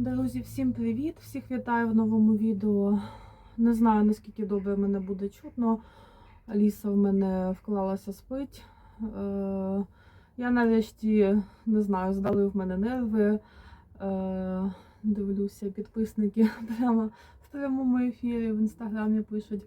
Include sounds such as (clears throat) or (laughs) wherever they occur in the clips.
Друзі, всім привіт! Всіх вітаю в новому відео. Не знаю наскільки добре мене буде чутно. Аліса в мене вклалася спить. Е, я нарешті не знаю, здали в мене нерви. Е, дивлюся, підписники (laughs) прямо в прямому ефірі в інстаграмі пишуть.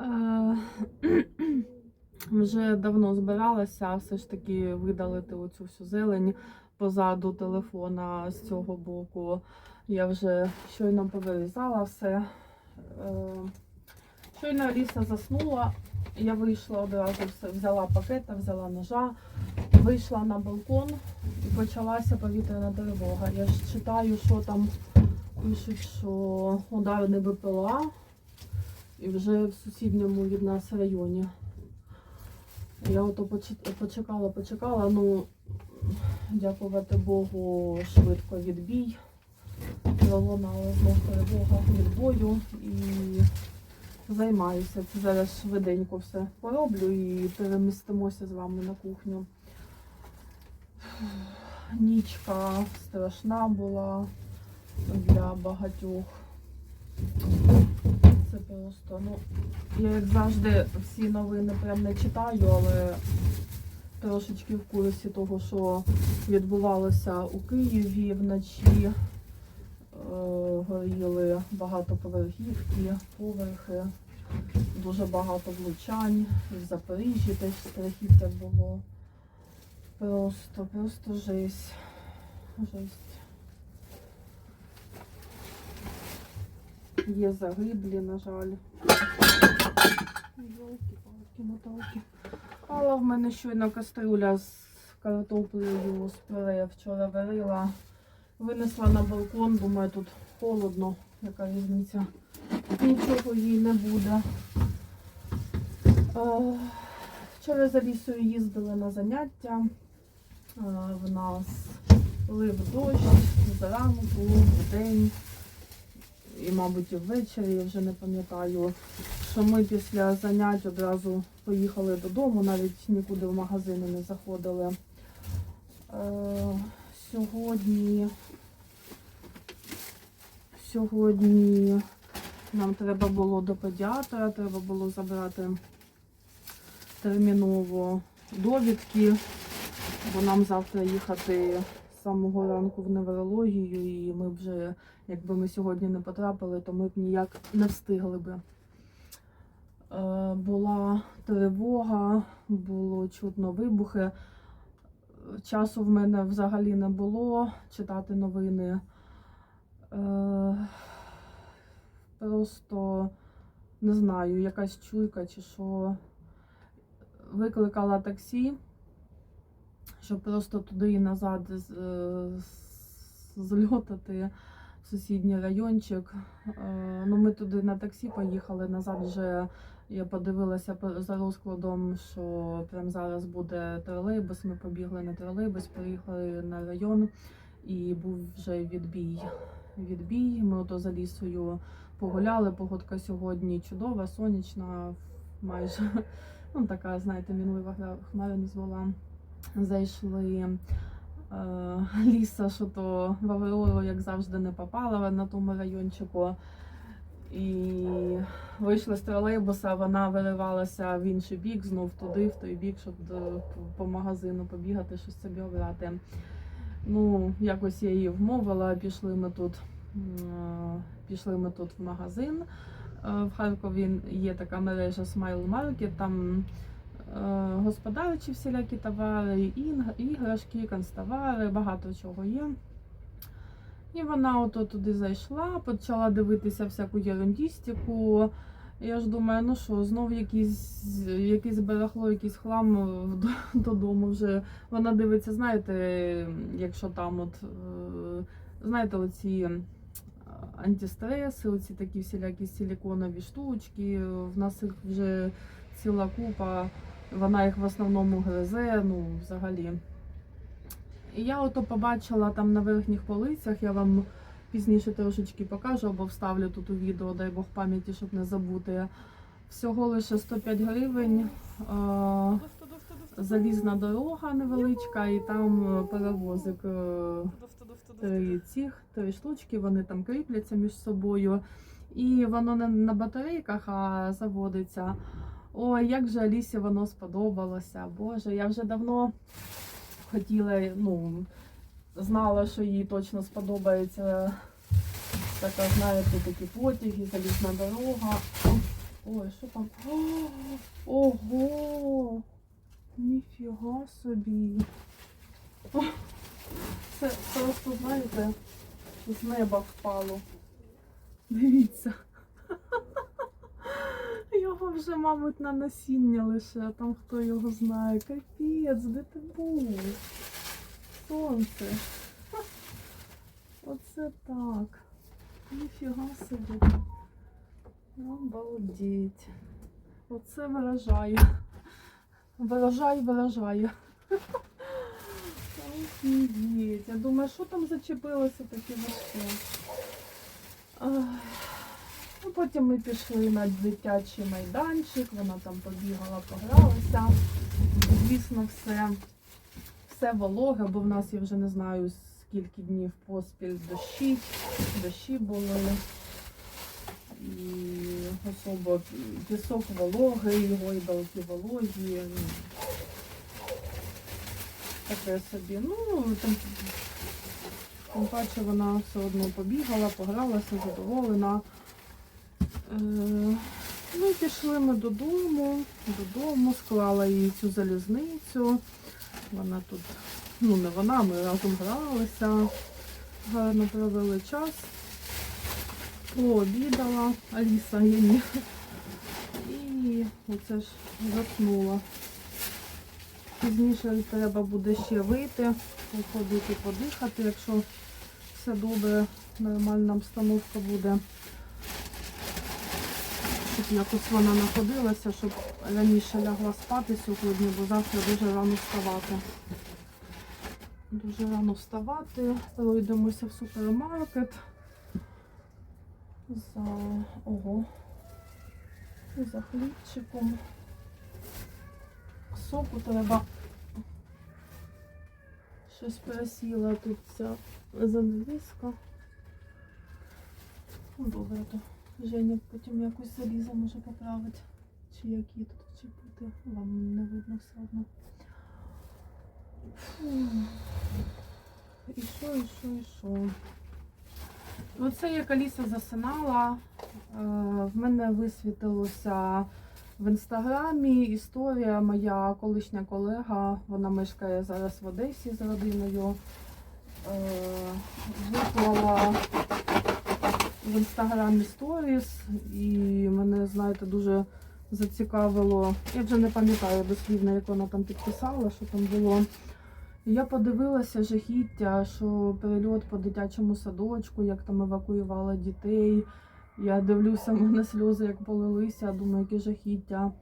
Е, (clears throat) вже давно збиралася все ж таки видалити оцю всю зелень позаду телефона з цього боку. Я вже щойно повирізала все. Е, Щойно Аліса заснула. Я вийшла одразу, взяла пакета, взяла ножа, вийшла на балкон і почалася повітряна тривога. Я ж читаю, що там пишуть, що удар не БПЛА і вже в сусідньому від нас районі. Я ото почекала, почекала, ну дякувати Богу, швидко відбій. Пролунала знов перемога від бою і займаюся. Це зараз швиденько все пороблю і перемістимося з вами на кухню. Нічка страшна була для багатьох. Це просто, ну, я як завжди всі новини прям не читаю, але трошечки в курсі того, що відбувалося у Києві вночі. Е, Горіли багатоповерхівки, поверхи, дуже багато влучань. В Запоріжжі теж страхіття було. Просто, просто жесть. Жесть. Є загиблі, на жаль. Йолки-палки, моталки. Але в мене щойно каструля з картоплею з пюре вчора варила. Винесла на балкон, думаю, тут холодно, яка різниця. Нічого їй не буде. Е, Вчора за лісою їздили на заняття. Е, В нас лив дощ зранку, в день і, мабуть, ввечері, я вже не пам'ятаю, що ми після занять одразу поїхали додому, навіть нікуди в магазини не заходили. Е, сьогодні, сьогодні нам треба було до педіатра, треба було забрати терміново довідки, бо нам завтра їхати з самого ранку в неврологію, і ми вже, якби ми сьогодні не потрапили, то ми б ніяк не встигли би. Е, була тривога, було чутно вибухи. Часу в мене взагалі не було читати новини. Е, Просто не знаю, якась чуйка чи що. Викликала таксі, щоб просто туди і назад е, зльотати в сусідній райончик. Ну, ми туди на таксі поїхали, назад вже я подивилася по- за розкладом, що прямо зараз буде тролейбус. Ми побігли на тролейбус, приїхали на район і був вже відбій. Відбій. Ми ото за лісою погуляли. Погодка сьогодні чудова, сонячна, майже ну, така, знаєте, мінлива хмарина звела. Зайшли. Е, Ліса, що то в як завжди, не попала на тому райончику. І вийшли з тролейбуса, вона виривалася в інший бік, знов туди, в той бік, щоб до- по магазину побігати, щось собі обрати. Ну, якось я її вмовила, пішли ми тут, пішли ми тут в магазин. Е, В Харкові є така мережа Smile Market, там е, господарчі всілякі товари, іграшки, канцтовари, багато чого є. І вона ото туди зайшла, почала дивитися всяку ерундістику. Я ж думаю, ну що, знов якийсь, якийсь барахло, якийсь хлам (laughs) додому вже. Вона дивиться, знаєте, якщо там от, е, знаєте, оці е, антистреси, оці такі всілякі силіконові штучки. В нас їх вже ціла купа, вона їх в основному гризе, ну, взагалі. Я ото побачила там на верхніх полицях, я вам пізніше трошечки покажу або вставлю тут у відео, дай Бог пам'яті, щоб не забути. Всього лише 105 гривень. е, Залізна дорога невеличка, і там е, перевозик е, три цих, три штучки, вони там кріпляться між собою. І воно не на батарейках, а заводиться. Ой, як же Алісі воно сподобалося. Боже, я вже давно хотіла, ну, знала, що їй точно сподобається така, знаєте, такі потяги, залізна дорога. Ой, що там? О, (gasps) Ого! Ніфіга собі. (laughs) Це просто, знаєте, з неба впало. Дивіться. Вже, мабуть, на насіння лише, а там хто його знає. Капець, де ти був? Сонце. Оце так. Ніфіга собі. Обалдеть. Оце виражає. Виражай, виражає. Офігеть. Я думаю, що там зачепилося таке важке. Ах. Ну, потім ми пішли на дитячий майданчик, вона там побігала, погралася. Звісно, все, все вологе, бо в нас я вже не знаю скільки днів поспіль дощі, дощі були. І особо пісок вологий, гойдалки вологі. ну, Таке собі. Ну, там, тим паче вона все одно побігала, погралася, задоволена. Ну пішли ми додому, додому, склала їй цю залізницю. Вона тут, ну не вона, ми разом гралися, гарно провели час. Пообідала Аліса ні. І оце ж заснула. Пізніше треба буде ще вийти, походити, подихати, якщо все добре, нормальна обстановка буде. Якось вона находилася, щоб раніше лягла спати сьогодні, бо завтра дуже рано вставати. Дуже рано вставати. Пройдемося в супермаркет. За ого. За хлібчиком. Соку треба. Щось просіла тут ця занавіска. Добре, то Женя потім якось залізо може поправити. Чи які тут вчепити. Вам не видно все одно. І що, і що, і що. Оце як Аліса засинала. е, В мене висвітилося в інстаграмі історія. Моя колишня колега, вона мешкає зараз в Одесі з родиною. е, Виклала в інстаграмі сторіс, і мене, знаєте, дуже зацікавило. Я вже не пам'ятаю дослівно, як вона там підписала, що там було. Я подивилася жахіття, що перельот по дитячому садочку, як там евакуювали дітей. Я дивлюся, в мене сльози як полилися, думаю, яке жахіття.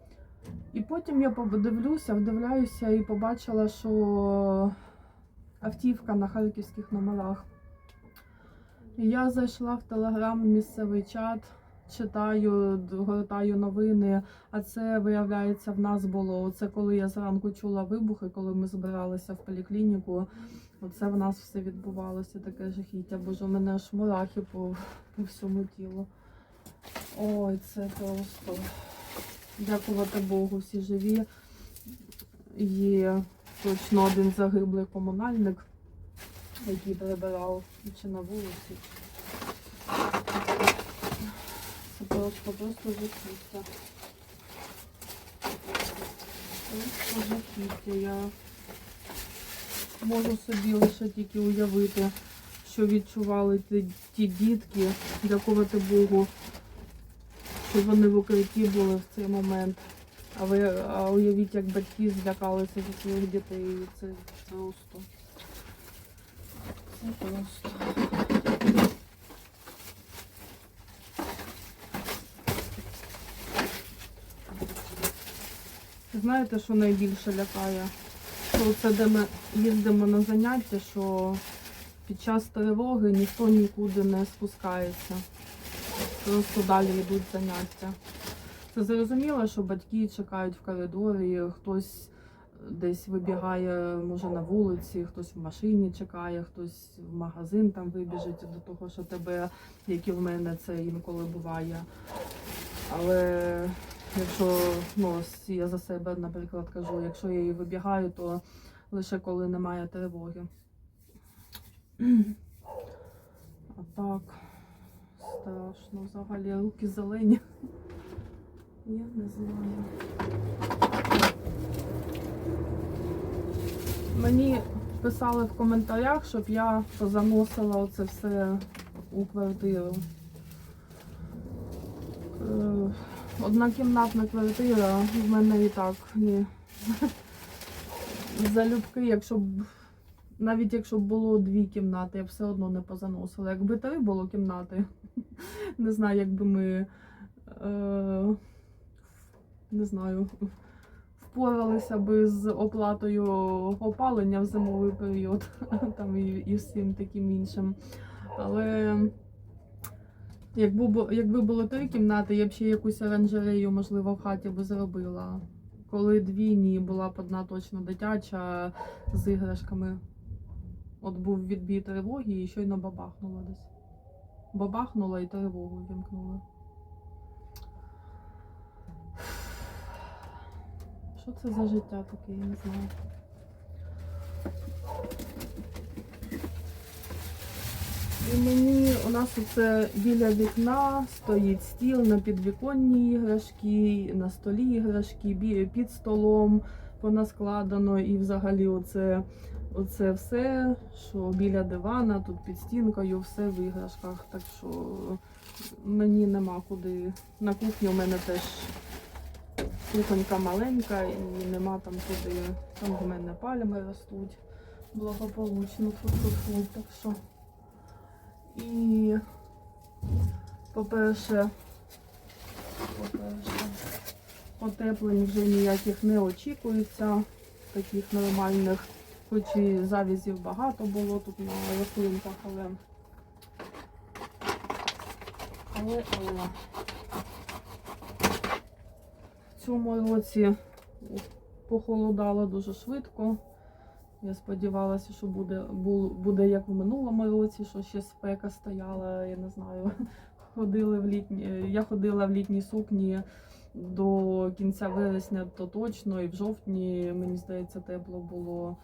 І потім я подивлюся, вдивляюся і побачила, що автівка на харківських номерах. Я зайшла в телеграм місцевий чат, читаю, гортаю новини. А це, виявляється, в нас було. Це коли я зранку чула вибухи, коли ми збиралися в поліклініку. Оце в нас все відбувалося, таке жахіття. Боже, у мене аж мурахи по, по всьому тілу. Ой, це просто. Дякувати Богу, всі живі. Є точно один загиблий комунальник, який прибирав чи на вулиці. Це просто, просто жахіття. Просто жахіття. Я можу собі лише тільки уявити, що відчували ті, ті дітки. Дякувати Богу, що вони в укритті були в цей момент. А ви а уявіть, як батьки злякалися за своїх дітей. Це просто. Це просто. Знаєте, що найбільше лякає? Що це де ми їздимо на заняття, що під час тривоги ніхто нікуди не спускається. Просто далі йдуть заняття. Це зрозуміло, що батьки чекають в коридорі, хтось десь вибігає, може на вулиці, хтось в машині чекає, хтось в магазин там вибіжить до того, що тебе, як і в мене, це інколи буває. Але якщо ну, я за себе, наприклад, кажу, якщо я і вибігаю, то лише коли немає тривоги. А так, страшно взагалі, руки зелені. Я не знаю. Мені писали в коментарях, щоб я позаносила оце все у квартиру. Е, Однокімнатна квартира в мене і так ні. Залюбки, якщо б навіть якщо б було дві кімнати, я б все одно не позаносила. Якби три було кімнати, (laughs) не знаю, якби ми е, не знаю, впоралися би з оплатою опалення в зимовий період, (laughs) там і, і всім таким іншим. Але якби, якби було три кімнати, я б ще якусь оранжерею, можливо, в хаті би зробила. Коли дві, ні, була б одна точно дитяча з іграшками. От був відбій тривоги і щойно бабахнула десь. Бабахнула і тривогу вімкнула. Що це за життя таке, я не знаю. І мені у нас оце біля вікна стоїть стіл на підвіконні іграшки, на столі іграшки, під столом понаскладано і взагалі оце, оце все, що біля дивана, тут під стінкою, все в іграшках. Так що мені нема куди. На кухні у мене теж кухонька маленька і нема там куди. Там в мене пальми ростуть благополучно тут тут, так що. І, по-перше, по-перше, потеплень вже ніяких не очікується, таких нормальних, хоч і завізів багато було тут на рослинках, але. Але, але. Цьому році похолодало дуже швидко. Я сподівалася, що буде, буде як в минулому році, що ще спека стояла, я не знаю. (laughs) Ходили в літні, я ходила в літній сукні до кінця вересня, то точно, і в жовтні, мені здається, тепло було.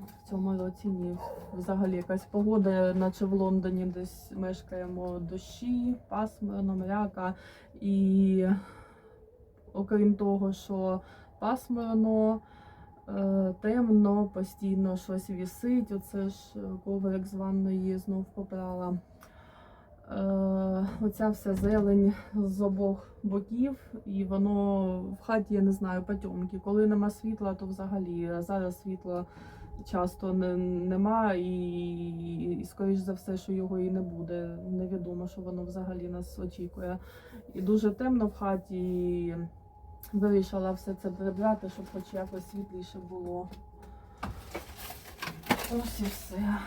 В цьому році ні. Взагалі якась погода, наче в Лондоні десь мешкаємо дощі, пасмурно, мряка. І окрім того, що пасмурно, е, темно, постійно щось вісить. Оце ж е, коврик з ванної знов попрала. Е, Оця вся зелень з обох боків, і воно в хаті, я не знаю, потьомки. Коли нема світла, то взагалі зараз світла часто не, нема, і, і скоріш за все, що його і не буде. Невідомо, що воно взагалі нас очікує. І дуже темно в хаті. І вирішила все це прибрати, щоб хоч якось світліше було. Ось і все.